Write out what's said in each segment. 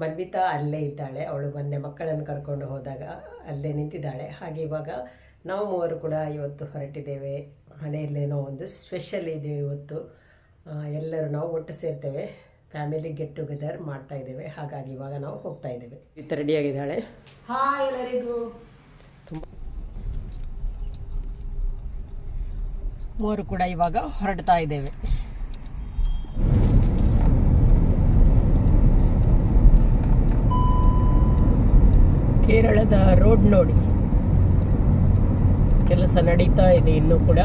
ಮನ್ವಿತಾ ಅಲ್ಲೇ ಇದ್ದಾಳೆ. ಅವಳು ಮೊನ್ನೆ ಮಕ್ಕಳನ್ನು ಕರ್ಕೊಂಡು ಹೋದಾಗ ಅಲ್ಲೇ ನಿಂತಿದ್ದಾಳೆ. ಹಾಗೆ ಇವಾಗ ನಾವು ಮೂವರು ಕೂಡ ಇವತ್ತು ಹೊರಟಿದ್ದೇವೆ. ಮನೆಯಲ್ಲೇನೋ ಒಂದು ಸ್ಪೆಷಲ್ ಇದೆ ಇವತ್ತು. ಎಲ್ಲರೂ ನಾವು ಒಟ್ಟು ಸೇರ್ತೇವೆ. ಫ್ಯಾಮಿಲಿ ಗೆಟ್ ಟುಗೆದರ್ ಮಾಡ್ತಾ ಇದ್ದೇವೆ. ಹಾಗಾಗಿ ಇವಾಗ ನಾವು ಹೋಗ್ತಾ ಇದ್ದೇವೆ. ಇತ್ತ ರೆಡಿಯಾಗಿದ್ದಾಳೆ. ಹಾಯ್ ಎಲ್ಲರಿಗೂ. ಮೂವರು ಕೂಡ ಇವಾಗ ಹೊರಡ್ತಾ ಇದ್ದೇವೆ. ಕೇರಳದ ರೋಡ್ ನೋಡಿ. ಕೆಲಸ ನಡೀತಾ ಇದೆ ಇನ್ನು ಕೂಡ.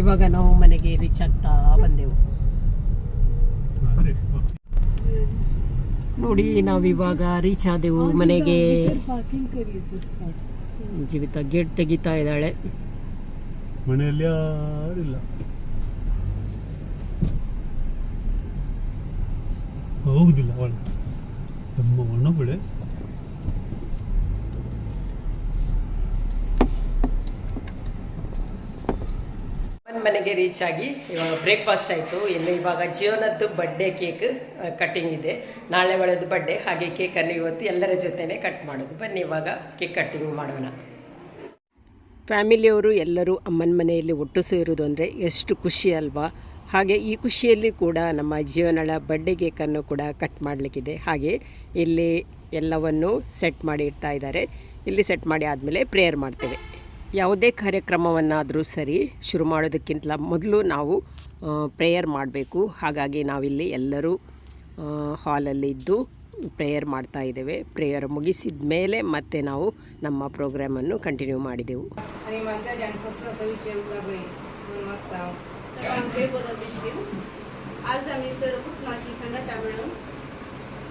ಇವಾಗ ನಾವು ಮನೆಗೆ ರೀಚ್ ಆಗ್ತಾ ಬಂದೆವು. ನೋಡಿ ನಾವಿವಾಗ ರೀಚ್ ಆದೆವು ಮನೆಗೆ. ಜೀವಿತ ಗೇಟ್ ತೆಗಿತಾ ಇದ್ದಾಳೆ. ಮನೆಯಲ್ಲಿ ಯಾರಿಲ್ಲ. ಹೋಗುದಿಲ್ಲ ಅವಳು. ತುಂಬ ಒಣ ಮನೆಗೆ ರೀಚ್ ಆಗಿ ಇವಾಗ ಬ್ರೇಕ್ಫಾಸ್ಟ್ ಆಯಿತು. ಇನ್ನು ಇವಾಗ ಜೀವನದ್ದು ಬರ್ಡೇ ಕೇಕ್ ಕಟ್ಟಿಂಗ್ ಇದೆ. ನಾಳೆ ಒಳದು ಬರ್ಡೇ ಹಾಗೆ ಕೇಕನ್ನು ಇವತ್ತು ಎಲ್ಲರ ಜೊತೆನೆ ಕಟ್ ಮಾಡೋದು. ಬನ್ನಿ ಇವಾಗ ಕೇಕ್ ಕಟ್ಟಿಂಗ್ ಮಾಡೋಣ. ಫ್ಯಾಮಿಲಿಯವರು ಎಲ್ಲರೂ ಅಮ್ಮನ ಮನೆಯಲ್ಲಿ ಒಟ್ಟು ಸೇರೋದು ಅಂದರೆ ಎಷ್ಟು ಖುಷಿ ಅಲ್ವಾ? ಹಾಗೆ ಈ ಖುಷಿಯಲ್ಲಿ ಕೂಡ ನಮ್ಮ ಜೀವನಳ ಬರ್ಡೇ ಕೇಕನ್ನು ಕೂಡ ಕಟ್ ಮಾಡಲಿಕ್ಕಿದೆ. ಹಾಗೆ ಇಲ್ಲಿ ಎಲ್ಲವನ್ನು ಸೆಟ್ ಮಾಡಿ ಇಡ್ತಾ ಇದ್ದಾರೆ. ಇಲ್ಲಿ ಸೆಟ್ ಮಾಡಿ ಆದಮೇಲೆ ಪ್ರೇಯರ್ ಮಾಡ್ತೇವೆ. ಯಾವುದೇ ಕಾರ್ಯಕ್ರಮವನ್ನಾದರೂ ಸರಿ ಶುರು ಮಾಡೋದಕ್ಕಿಂತ ಮೊದಲು ನಾವು ಪ್ರೇಯರ್ ಮಾಡಬೇಕು ಹಾಗಾಗಿ ನಾವಿಲ್ಲಿ ಎಲ್ಲರೂ ಹಾಲಲ್ಲಿ ಇದ್ದು ಪ್ರೇಯರ್ ಮಾಡ್ತಾ ಇದ್ದೇವೆ ಪ್ರೇಯರ್ ಮುಗಿಸಿದ ಮೇಲೆ ಮತ್ತೆ ನಾವು ನಮ್ಮ ಪ್ರೋಗ್ರಾಮನ್ನು ಕಂಟಿನ್ಯೂ ಮಾಡಿದೆವು आणि माझ्या डान्स विषय लागेल मग सगळ्यांकडे बोलत दिसतील आज आम्ही सर्व कुटुंबाची संगत मिळून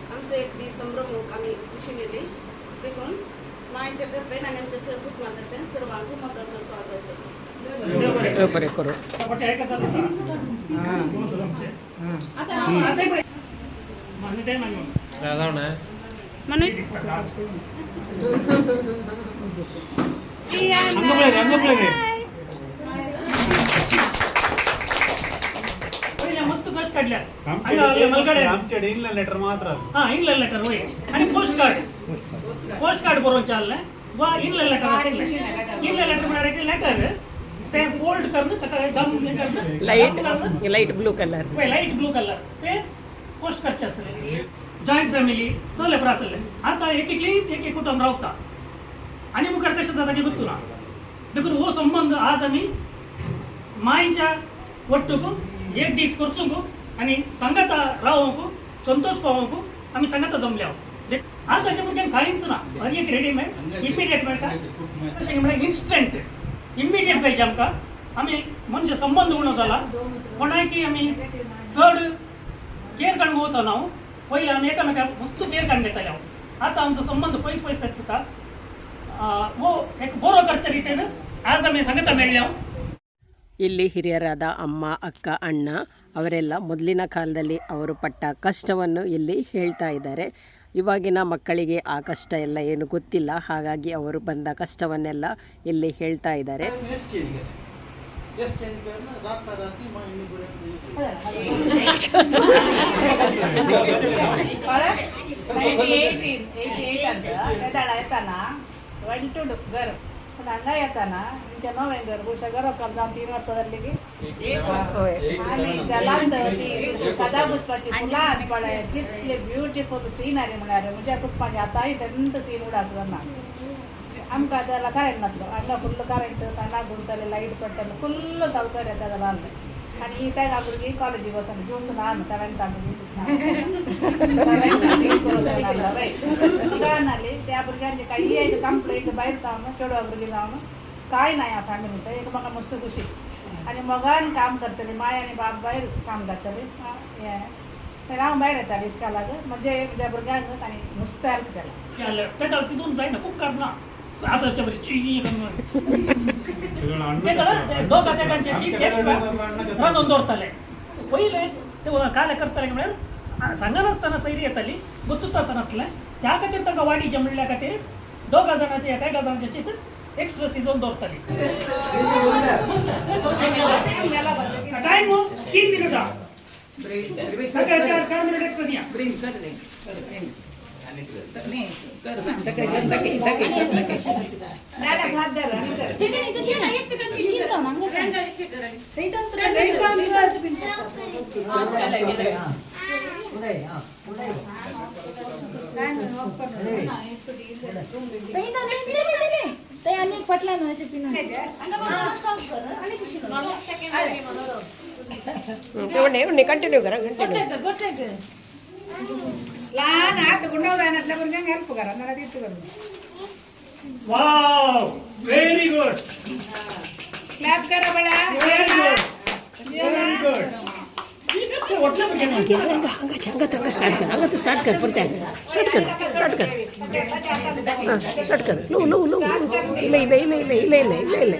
आमचं एक दिवस संभ्रम आम्ही खुशी नेले देखून ನನ್ನ ಮಸ್ತ್ ಕಳ್ಸ್ ಕಡಲ್ಯ. ಅಣ್ಣಾ ಅಲ್ಲಿ ಮಲ್ಕಡೆ. ರಾಮ್ಕಡೆ ಇನ್ನ ಲಟ್ಟರ್ ಮಾತ್ರ. ಹಾ ಇನ್ನ ಲಟ್ಟರ್ ಓಯ್. ಅನಿ ಪೋಸ್ಟರ್ मात्र आलं. हा इंग्लंड लेटर होय आणि पोस्ट कार्ड पोस्ट कार्ड बरोबर चाललंय वा इंग्लंड लेटर इंग्लंड लेटर म्हणाले लेटर ते फोल्ड करणं त्याचा दम हे करणं ಲೈಟ್ dump करणं. ಲೈಟ್ ಬ್ಲೂ ಕಲರ್ होय, लाईट ब्लू कलर ते पोस्ट कार्डचे असले जॉईंट फॅमिली तो लेपर असले आता एक एकली एक एक कुटुंब रावता आणि मुखार कशा जाता की ಗೊತ್ತು देखून हो संबंध आज आम्ही मायच्या ಒಟ್ಟುಗು एक दीस करसूंगು आणि संगता रावूंकू संतोष पावूंकू आम्ही संगता जमल्या ಅಂತ ಹಚ್ಚಬಿಟ್ಟು ಕಳಿಸೋಣ ಅರಿಯಕ್ಕೆ ರೆಡಿಮೇಡ್ ಇಮ್ಮಿಡಿಯೇಟ್ ಮಾಡ್ತಾ ಇನ್ಸ್ಟೆಂಟ್ ಇಮ್ಮಿಡಿಯೇಟ್ ಸೈಜ್ ಅಮ್ಕ ಆಮಿ ಮನುಷ್ಯ ಸಂಬಂಧ ಉಣ್ಣೋದಲ್ಲ ಕೊಣಕಿ ಆಮಿ ಸರ್ಡ್ ಕೇರ್ ಕಂಡು ಹೋಸ ನಾವು. ಪೈಲ ಆಮಿ ಏಕಮೇಕ ಮಸ್ತು ಕೇರ್ ಕಂಡೇತಲ್ಲ ಆತ ಅಂಶ ಸಂಬಂಧ ಪೈಸ್ ಪೈಸ್ ಹಚ್ಚುತ್ತಾ ಓ ಯಾಕೆ ಬೋರೋ ಖರ್ಚ ರೀತಿಯನ್ನು ಆಸ್ ಸಂಗತ ಮೇಲೆ ಇಲ್ಲಿ ಹಿರಿಯರಾದ ಅಮ್ಮ ಅಕ್ಕ ಅಣ್ಣ ಅವರೆಲ್ಲ ಮೊದಲಿನ ಕಾಲದಲ್ಲಿ ಅವರು ಪಟ್ಟ ಕಷ್ಟವನ್ನು ಇಲ್ಲಿ ಹೇಳ್ತಾ ಇದ್ದಾರೆ. ಇವಾಗಿನ ಮಕ್ಕಳಿಗೆ ಆ ಕಷ್ಟ ಎಲ್ಲ ಏನು ಗೊತ್ತಿಲ್ಲ ಹಾಗಾಗಿ ಅವರು ಬಂದ ಕಷ್ಟವನ್ನೆಲ್ಲ ಇಲ್ಲಿ ಹೇಳ್ತಾ ಇದ್ದಾರೆ ಒನ್ ಟು पण अण्णा येताना जमा वेंदर गो शगर करता जाऊन तीन वर्षांतली आणि जलांत ती सदा पुष्पाची फुलां हात पळय कितले ब्युटिफूल सिनरी म्हळ्यार म्हज्या कुटुंबाचे आतांय तेंत सीन उडा आसतना आमकां आतां करेंट नासलो अण्णा फुल्ल करेंट अण्णा गुंतले लायट पडटले फुल्ल सवकर येता जाल्यार आणि काय का भुरगीं कॉलेजी वसोन तूं सुद्दां हांव तावें तांदूळ काय नाली त्या भुरग्यांचे काय येयले कंप्लेंट भायर जावन चेडवा भुरगीं जावन काय ना ह्या फॅमिलींत एक म्हाका मस्त खुशी. आनी मोगान काम करतली माय आनी बाप भायर काम करतली. हें हांव भायर येतालें इस्कॉलाक म्हणजे म्हज्या भुरग्यांक ताणें नुस्त्यार दोन जायना खूब करना आताच्या बरी ची ते दळ ते दोघा तेगांच्याशी एक्स्ट्रा रांदून दवरताले पयले ते काले करताले म्हळ्यार सांगा नासतना सैरी येताली गुत्तूच आसनासलें त्या खातीर ताका वाडीचे म्हणल्या खातीर दोगा जाणांचे एका जाणांचे शीत एक्स्ट्रा सिजन दवरताली टायम तीन मिनिटां चार मिनिट एक्स्ट्रा दिया? अनेक पटला ना असे पिन तेवढे कंटिन्यू करा कंटिन्यू लहान हात गुंडवदानातल्या भुरग्यांक हेल्प करा मला दित करून वाव व्हेरी गुड क्लॅप करा बळा व्हेरी गुड व्हेरी गुड ओटला बघा हंगा हंगा हंगा स्टार्ट कर हंगा तू स्टार्ट कर परत स्टार्ट कर स्टार्ट कर स्टार्ट कर लो लो लो इले इले इले इले इले इले इले इले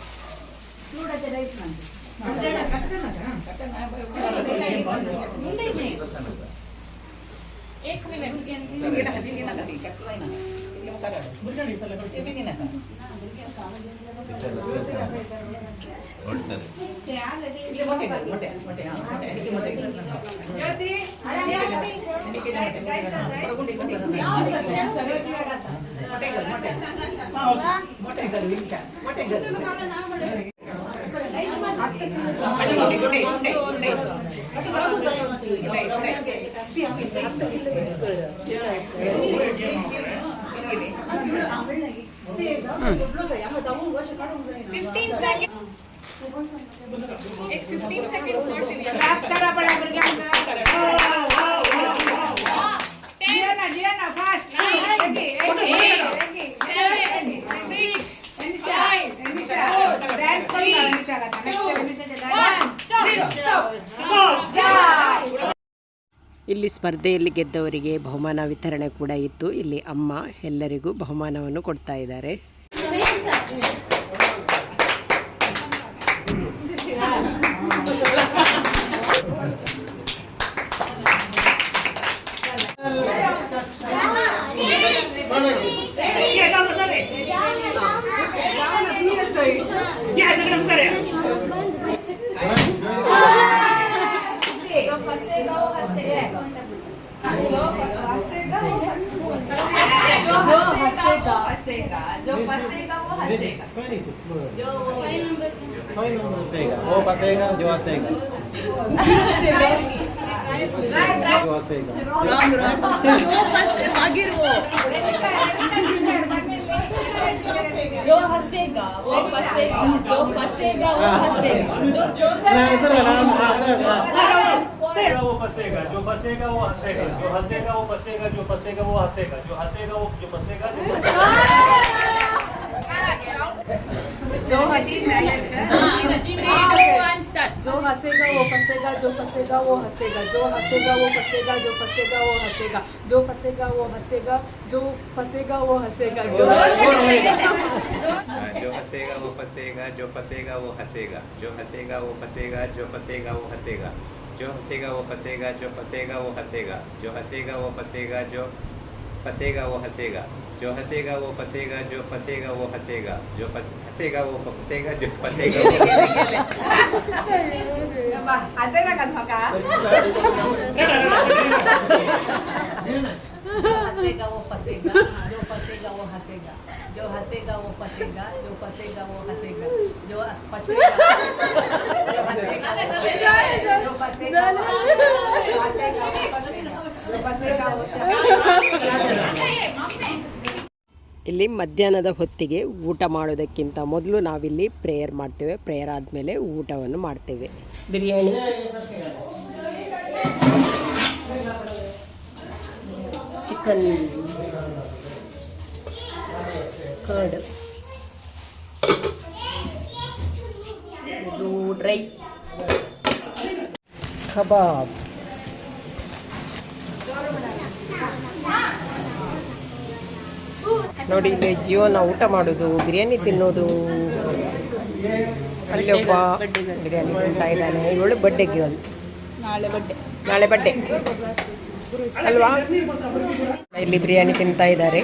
ಮೊಟ್ಟೆ ಮೊಟ್ಟೆ ಮೊಟ್ಟೆ ಮೊಟ್ಟೆ ಮೊಟ್ಟೆ ಮೊಟ್ಟೆ ಇಲ್ಲಿ ಮುಖ ಬಿಡಡಿ ಫಲ ಬಿಡಡಿ ನಿನ ಒಟ್ಟನೆ ಇಲ್ಲಿ ಮೊಟ್ಟೆ ಮೊಟ್ಟೆ ಮೊಟ್ಟೆ ಹಾ ಮೊಟ್ಟೆ ಅದಕ್ಕೆ ಮೊಟ್ಟೆ ಮೊಟ್ಟೆ ಮೊಟ್ಟೆ ಮೊಟ್ಟೆ ಮೊಟ್ಟೆ ಮೊಟ್ಟೆ fifteen second fifteen second clap करा बळा ಇಲ್ಲಿ ಸ್ಪರ್ಧೆಯಲ್ಲಿ ಗೆದ್ದವರಿಗೆ ಬಹುಮಾನ ವಿತರಣೆ ಕೂಡ ಇತ್ತು. ಇಲ್ಲಿ ಅಮ್ಮ ಎಲ್ಲರಿಗೂ ಬಹುಮಾನವನ್ನು ಕೊಡ್ತಾ ಇದ್ದಾರೆ. हंसेगा हंसेगा जो फंसेगा वो हंसेगा वो फंसेगा जो हंसेगा जो हंसेगा रॉन्ग रॉन्ग जो फर्स्ट आगिर वो जो हंसेगा वो फंसेगा जो फंसेगा वो हंसेगा जो जो नाम आता वो बसेगा जो बसेगा वो हंसेगा जो हंसेगा वो बसेगा जो बसेगा वो हंसेगा जो हंसेगा वो जो बसेगा जो जो हँसी वन स्टार्ट जो हंसेगा वो फंसेगा जो फंसेगा वो हंसेगा जो हंसेगा वो फंसेगा जो फंसेगा वो हंसेगा जो फंसेगा वो हंसेगा जो फंसेगा वो हंसेगा जो जो हंसेगा वो फंसेगा जो फंसेगा वो हंसेगा जो हंसेगा वो फंसेगा जो फंसेगा वो हंसेगा। ジョハセガオハセガジョハセガオハセガジョハセガオハセガジョハセガオハセガジョハセガオハセガジョハセガオハセガジョハセガオハセガジョハセガオハセガ Pasega o Pasega, yo Pasega o Hasega, yo Hasega o Pasega, yo Pasega o Hasega, yo Pasega. ಇಲ್ಲಿ ಮಧ್ಯಾಹ್ನದ ಹೊತ್ತಿಗೆ ಊಟ ಮಾಡೋದಕ್ಕಿಂತ ಮೊದಲು ನಾವಿಲ್ಲಿ ಪ್ರೇಯರ್ ಮಾಡ್ತೇವೆ. ಪ್ರೇಯರ್ ಆದಮೇಲೆ ಊಟವನ್ನು ಮಾಡ್ತೇವೆ. Biryani. Chicken. Curd. Dry. Kebab ನೋಡಿ ಇಲ್ಲಿ ಜೀವನ ಊಟ ಮಾಡೋದು ಬಿರಿಯಾನಿ ತಿನ್ನೋದು. ಅಲ್ಲಿ ಒಬ್ಬ ಬಿರಿಯಾನಿ ತಿಂತಾ ಇದ್ದಾನೆ. ಇವಳು ಬಡ್ಡೆ ಗರ್ಲ್ ನಾಳೆ ಬಡ್ಡೆ ನಾಳೆ ಬಡ್ಡೆ ಅಲ್ವಾ? ಇಲ್ಲಿ ಬಿರಿಯಾನಿ ತಿಂತಾ ಇದ್ದಾರೆ.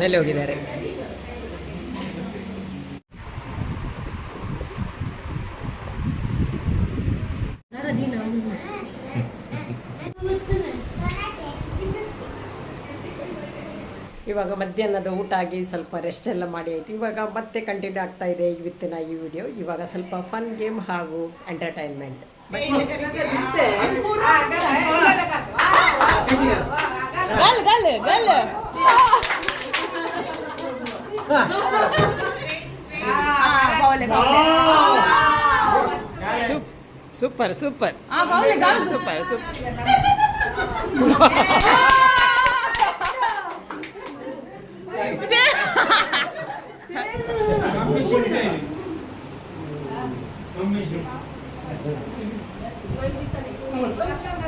ಮೇಲೆ ಹೋಗಿದ್ದಾರೆ. ಇವಾಗ ಮಧ್ಯಾಹ್ನದ ಊಟ ಆಗಿ ಸ್ವಲ್ಪ ರೆಸ್ಟ್ ಎಲ್ಲ ಮಾಡಿ ಆಯಿತು. ಇವಾಗ ಮತ್ತೆ ಕಂಟಿನ್ಯೂ ಆಗ್ತಾ ಇದೆ ಇವತ್ತಿನ ಈ ವಿಡಿಯೋ ಇವಾಗ ಸ್ವಲ್ಪ ಫನ್ ಗೇಮ್ ಹಾಗೂ ಎಂಟರ್ಟೈನ್ಮೆಂಟ್ ಗಲ್ ಗಲ್ ಗಲ್. బావులే బావులే super super super super Thank you.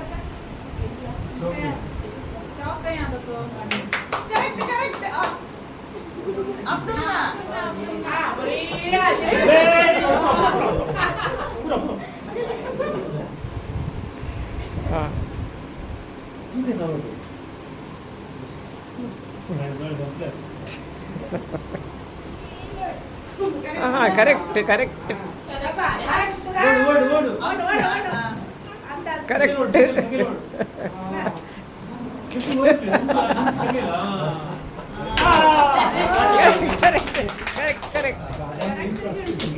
Super super super super ಹಾಂ ಹಾಂ correct correct correct correct correct correct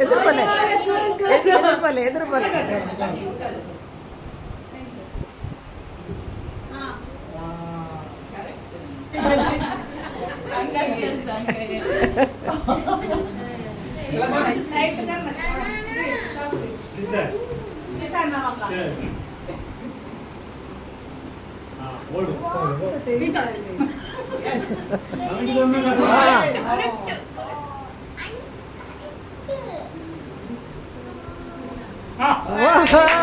ಎದುರು ಬಲೆ ಎದುರು ಬಲೆ ಎದುರು ಬಲೆ Ah!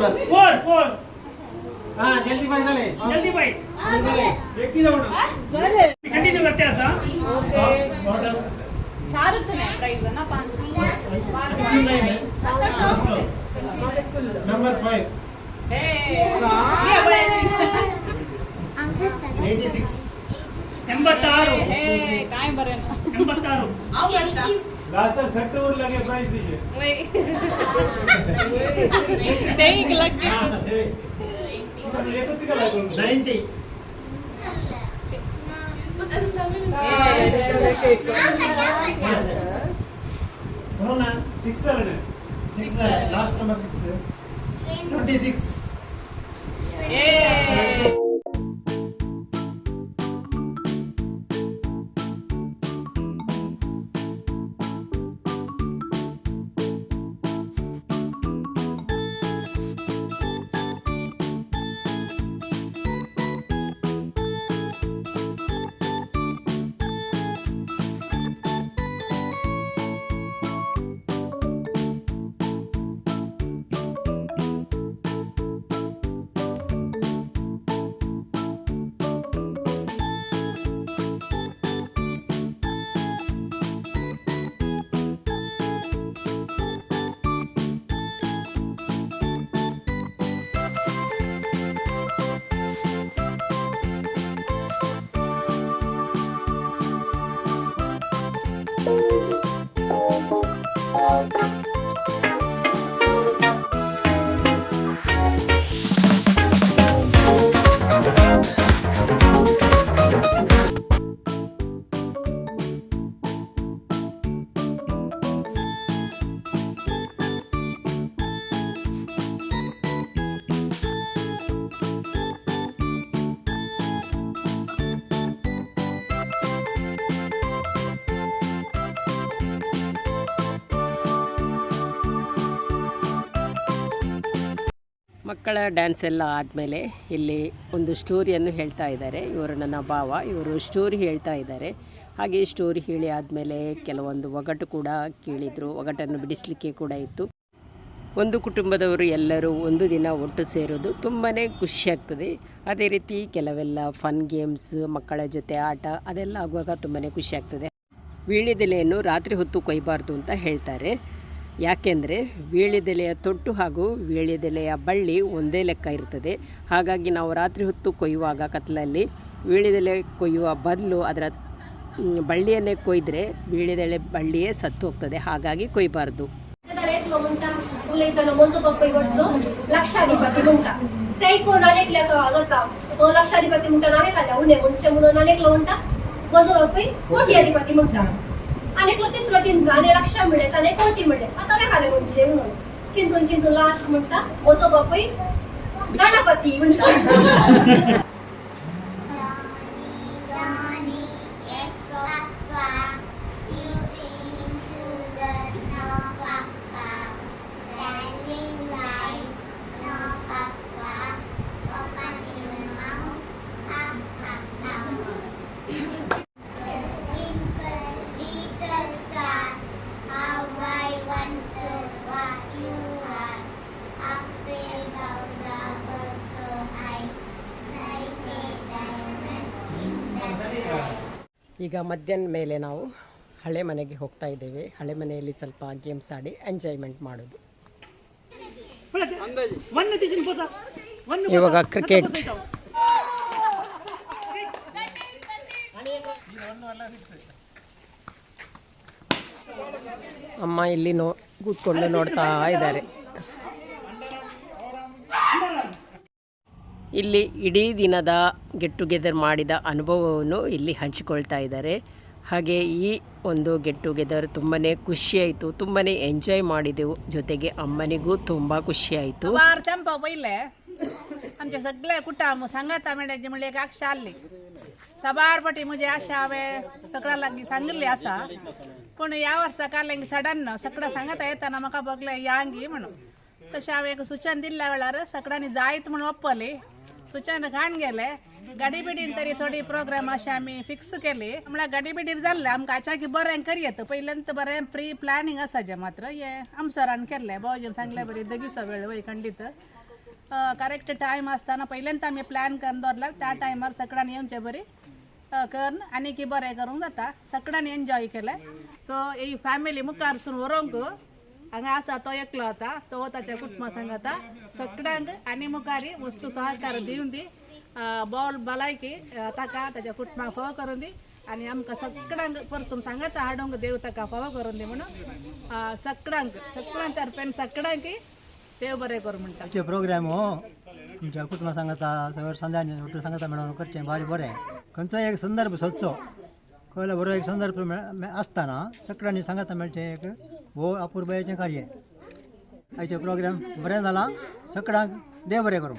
single number. Four four हा, justify झाले. जल्दी बाई आणि झाले. कंटिन्यू करते असं Stop, order. ಪ್ರೈಸ್ ಅನ್ನ ಪಾಂಚ್ Fifteen line आहे. Full house. Number five, eighty-six. ಎಂಬತ್ತಾರು Eighty-six. ಎಂಬತ್ತಾರು लास्ट तक सट्टे और लगे प्राइस दीजिए हा, हे. एकत्र का लागून Ninety. म्हणून ना सिक्स सेवन है सिक्स झाले. Last number six twenty six ಮಕ್ಕಳ ಡ್ಯಾನ್ಸ್ ಎಲ್ಲ ಆದಮೇಲೆ ಇಲ್ಲಿ ಒಂದು ಸ್ಟೋರಿಯನ್ನು ಹೇಳ್ತಾ ಇದ್ದಾರೆ. ಇವರು ನನ್ನ ಭಾವ. ಇವರು ಸ್ಟೋರಿ ಹೇಳ್ತಾ ಇದ್ದಾರೆ. ಹಾಗೆ ಸ್ಟೋರಿ ಹೇಳಿ ಆದಮೇಲೆ ಕೆಲವೊಂದು ಒಗಟು ಕೂಡ ಕೇಳಿದರು. ಒಗಟನ್ನು ಬಿಡಿಸಲಿಕ್ಕೆ ಕೂಡ ಇತ್ತು. ಒಂದು ಕುಟುಂಬದವರು ಎಲ್ಲರೂ ಒಂದು ದಿನ ಒಟ್ಟು ಸೇರೋದು ತುಂಬಾ ಖುಷಿಯಾಗ್ತದೆ ಅದೇ ರೀತಿ ಕೆಲವೆಲ್ಲ ಫನ್ ಗೇಮ್ಸ್ ಮಕ್ಕಳ ಜೊತೆ ಆಟ, ಅದೆಲ್ಲ ಆಗುವಾಗ ತುಂಬಾ ಖುಷಿಯಾಗ್ತದೆ ವೀಳ್ಯದೆಲೆಯನ್ನು ರಾತ್ರಿ ಹೊತ್ತು ಕೊಯ್ಬಾರ್ದು ಅಂತ ಹೇಳ್ತಾರೆ. ಯಾಕೆಂದರೆ ವೀಳ್ಯದೆಲೆಯ ತೊಟ್ಟು ಹಾಗೂ ವೀಳ್ಯದೆಲೆಯ ಬಳ್ಳಿ ಒಂದೇ ಲೆಕ್ಕ ಇರ್ತದೆ. ಹಾಗಾಗಿ ನಾವು ರಾತ್ರಿ ಹೊತ್ತು ಕೊಯ್ಯುವಾಗ ಕತ್ತಲಲ್ಲಿ ವೀಳ್ಯದೆಲೆ ಕೊಯ್ಯುವ ಬದಲು ಅದರ ಬಳ್ಳಿಯನ್ನೇ ಕೊಯ್ದರೆ ವೀಳ್ಯದೆಲೆ ಬಳ್ಳಿಯೇ ಸತ್ತು ಹೋಗ್ತದೆ. ಹಾಗಾಗಿ ಕೊಯ್ಬಾರ್ದು. ಲಕ್ಷಾಧಿಪತಿ ನನಗೆ ಲಕ್ಷಾಧಿಪತಿ ಮುಂಟ ನಾವೇ ಕಲ್ಲ. ಮುಂಚೆ ಮುನ್ನ ನನಗೆ ಉಂಟ? ಮಜು ಅಪ್ಪಿ ಕೋಟ್ಯಾಧಿಪತಿ ಮುಂಟ. आनीक तिसरो चिंतून आनी लक्षां म्हणलें ताणें कवटी म्हणलें आतां हांवें खालें म्हणचें म्हणून चिंतून चिंतून लास्ट म्हणटा म्हजो बापूय गणपती म्हणटा ಈಗ ಮಧ್ಯಾಹ್ನ ಮೇಲೆ ನಾವು ಹಳೆ ಮನೆಗೆ ಹೋಗ್ತಾ ಇದ್ದೇವೆ. ಹಳೆ ಮನೆಯಲ್ಲಿ ಸ್ವಲ್ಪ ಗೇಮ್ಸ್ ಆಡಿ ಎಂಜಾಯ್ಮೆಂಟ್ ಮಾಡೋದು. ಇವಾಗ ಕ್ರಿಕೆಟ್ ಅಮ್ಮ ಇಲ್ಲಿ ನೋ ಕೂತ್ಕೊಂಡು ನೋಡ್ತಾ ಇದ್ದಾರೆ. ಇಲ್ಲಿ ಇಡೀ ದಿನದ ಗೆಟ್ ಟುಗೆದರ್ ಮಾಡಿದ ಅನುಭವವನ್ನು ಇಲ್ಲಿ ಹಂಚಿಕೊಳ್ತಾ ಇದ್ದಾರೆ ಹಾಗೆ ಈ ಒಂದು ಗೆಟ್ ಟುಗೆದರ್ ತುಂಬಾ ಖುಷಿಯಾಯಿತು ತುಂಬಾ ಎಂಜಾಯ್ ಮಾಡಿದೆವು ಜೊತೆಗೆ ಅಮ್ಮನಿಗೂ ತುಂಬ ಖುಷಿಯಾಯಿತು वार चंपा पहिले आमचे सगळे कुटाम सांगाता मेळ्याचे म्हणजे एक आक्षा आली सबारपटी म्हणजे आशा हांवे सगळ्या लागीं सांगिल्ली आसा पूण ह्या वर्सा काल सडन सगळं सांगता येताना म्हाका बगलें यांगी म्हणून तशें हांवें एक सुचन दिल्ल्या वेळार सगळ्यांनी जायत म्हणून ओप्पली सुचन घाण गेले. गाडी बिडीन तरी थोडी प्रोग्राम अशी आमी फिक्स केली. म्हळ्यार गाडी बिडीर जाल्ले आमकां आचाकी बरें करयेत पयल्यान बरें प्री प्लॅनिंग आसाचें मात्र. हे आमसरान केल्लें भाऊजीन सांगलें बरी दगीचो वेळ वय खंडीत. करेक्ट टायम आसतना पयल्यांत आमी प्लॅन करून दवरला त्या टायमार सगळ्यांनी येवचें बरी करून आनी की बरें करूंक जाता. सगळ्यांनी एन्जॉय केलें सो ही फॅमिली मुखार सून व्हरूंक हांगा आसा तो एकलो आता तो ताच्या कुटुंबा सांगता सगळ्यांक आनी मुखारी वस्तू सहकार दिवन दी. बॉल भलायकी ताका ताच्या कुटुंबाक फावो करून दी. आनी आमकां सगळ्यांक परतून सांगता हाडूंक देव ताका फावो करून दी म्हणून. अ, सगळ्यांक सगळ्यां तर्फेन सगळ्यांक देव बरें करूं म्हणटा आमचे प्रोग्राम हो तुमच्या कुटुंबा सांगता सगळं संध्या सांगता मेळून करचें बारी बरें. खंयचो एक संदर्भ सोदचो कळलं बरो एक संदर्भ मेळ- आसतना सगळ्यांनी सांगता मेळचें म्हणजे एक भोव अपुर्बायेचें कार्य आयचे प्रोग्राम बरें जाला सगळ्यांक देव बरें करूं.